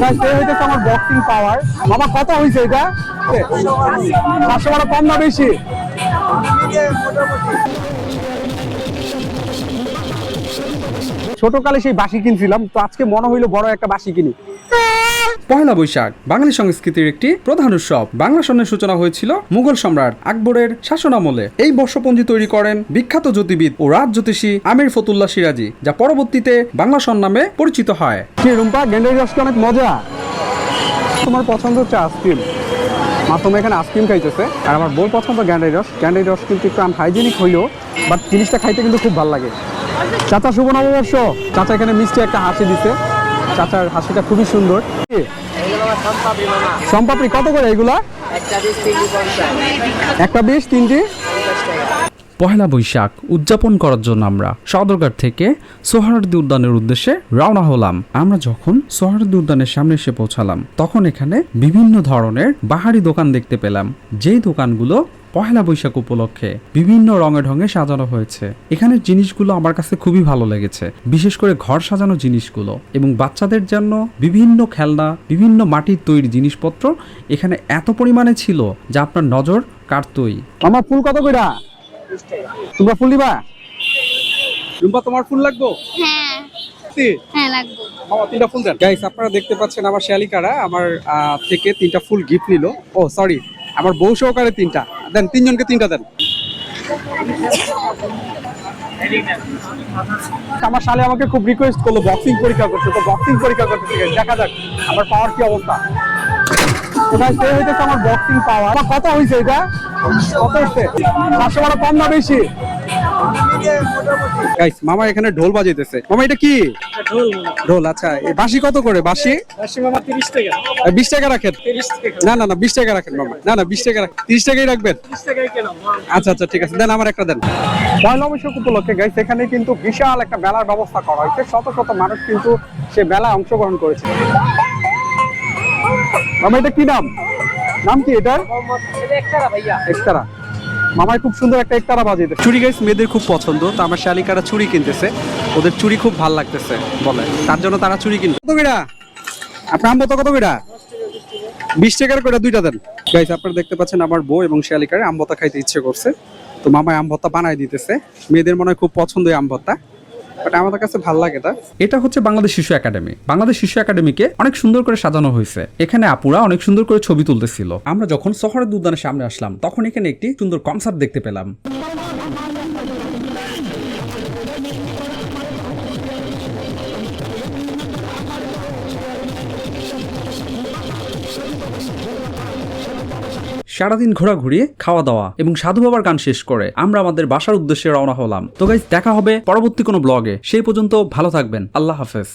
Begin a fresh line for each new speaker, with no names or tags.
সে হইতেছে আমার বক্সিং পাওয়ার কত হয়েছে এটা? পাঁচশো কম না বেশি? ছোটকালে সেই বাসি কিনছিলাম, তো আজকে মনে হইল বড় একটা বাসি কিনি।
পহেলা বৈশাখ, বাঙালি সংস্কৃতির একটি প্রধান উৎসব। বাংলা সন্ন্যার সূচনা হয়েছিল মুঘল সম্রাট আকবরের শাসনামলে। এই বর্ষপঞ্জি তৈরি করেন বিখ্যাত জ্যোতিবিদ ও রাজ জ্যোতিষী আমির ফতুল্লা সিরাজি, যা পরবর্তীতে বাংলা সন নামে পরিচিত হয়।
কি রুম্পা, গেন্ডারি রসটা অনেক মজা? তোমার পছন্দ হচ্ছে আইসক্রিম। মা, তুমি এখানে আইসক্রিম খাইতেছে। আর আমার বউ পছন্দ গ্যান্ডারি রস। গ্যান্ডারি রস কিন্তু একটু আনহাইজেনিক হইলেও বাট জিনিসটা খাইতে কিন্তু খুব ভালো লাগে। চাচা, শুভ নববর্ষ। চাচা এখানে মিষ্টি একটা হাসি দিছে। চাচার হাসিটা খুবই সুন্দর। সম্পাপড়ি কত করে এগুলা? একটা বিশ তিনটি?
পহেলা বৈশাখ উদযাপন করার জন্য আমরা সদরঘাট থেকে সোহরার্দি উদ্যানের উদ্দেশ্যে রওনা হলাম। আমরা যখন সোহরার্দি উদ্যানের সামনে এসে পৌঁছালাম, তখন এখানে বিভিন্ন ধরনের বাহারি দোকান দেখতে পেলাম। যেই দোকানগুলো পহেলা বৈশাখ উপলক্ষে বিভিন্ন রঙে ঢঙে সাজানো হয়েছে। এখানের জিনিসগুলো আমার কাছে খুবই ভালো লেগেছে। বিশেষ করে ঘর সাজানো জিনিসগুলো এবং বাচ্চাদের জন্য বিভিন্ন খেলনা বিভিন্ন মাটির তৈরি জিনিসপত্র এখানে এত পরিমাণে ছিল যা আপনার নজর কাটতই
আমার ফুল কত কইরা? তোমরা ফুল দিবা? রুম্পা তোমার ফুল লাগবো?
হ্যাঁ? হ্যাঁ লাগবে।
মামা তিনটা ফুল দেন। গাইস আপনারা দেখতে পাচ্ছেন আমার শালিকারা আমার থেকে তিনটা ফুল গিফট নিল। ও সরি আমার বউ সহকারে তিনটা। দেন, তিনজনকে তিনটা দেন। আমার সালে আমাকে খুব রিকোয়েস্ট করল বক্সিং পরীক্ষা করতে। তো বক্সিং পরীক্ষা করতে দেখা যাক, আমার পাওয়ার কি অবস্থা। কোথায় সে হইতেছে আমার বক্সিং পাওয়ার কত হয়েছে এটা? কত হচ্ছে পাঁচশো বারো কম না বেশি। গাইস মামা এখানে ঢোল বাজাইতেছে। মামা এটা কি? ঢোল আচ্ছা। বাঁশি কত করে? বাঁশি? এই বিশ টাকা রাখেন? না না না বিশ টাকা রাখেন মামা। না না বিশ টাকা রাখেন। তিরিশ টাকাই রাখবেন? আচ্ছা আচ্ছা ঠিক আছে। দেন আমার একটা দেন। পয়লা বৈশাখ উপলক্ষে গাইস এখানে কিন্তু বিশাল একটা মেলার ব্যবস্থা করা হয়েছে। শত শত মানুষ কিন্তু সে মেলায় অংশগ্রহণ করেছে। মামা এটা কি নাম? নাম কি এটার? একতারা। মামাই খুব সুন্দর একটা একতারা দেয় চুরি গাইস মেয়েদের খুব পছন্দ তো আমার শালিকারা চুরি কিনতেছে। ওদের চুরি খুব ভালো লাগতেছে বলে। তার জন্য তারা চুরি কিনবে। কত বিড়া আপনার আম কত বিড়া বিশ টাকার করে দুইটা দেন। গাইস আপনারা দেখতে পাচ্ছেন আমার বউ এবং শালিকারে আম ভর্তা খাইতে ইচ্ছে করছে। তো মামাই আম ভর্তা বানাই দিতেছে। মেয়েদের মনে হয় খুব পছন্দ এই আম ভর্তা। বাট আমাদের কাছে ভালো লাগে তা
এটা হচ্ছে বাংলাদেশ শিশু একাডেমি। বাংলাদেশ শিশু একাডেমিকে অনেক সুন্দর করে সাজানো হয়েছে। এখানে আপুরা অনেক সুন্দর করে ছবি তুলতেছিল। আমরা যখন শহরের উদ্যানের সামনে আসলাম, তখন এখানে একটি সুন্দর কনসার্ট দেখতে পেলাম। সারাদিন ঘোরাঘুরি খাওয়া দাওয়া এবং সাধু বাবার গান শেষ করে আমরা আমাদের বাসার উদ্দেশ্যে রওনা হলাম। তো গাইজ দেখা হবে পরবর্তী কোনো ব্লগে সেই পর্যন্ত ভালো থাকবেন। আল্লাহ হাফেজ।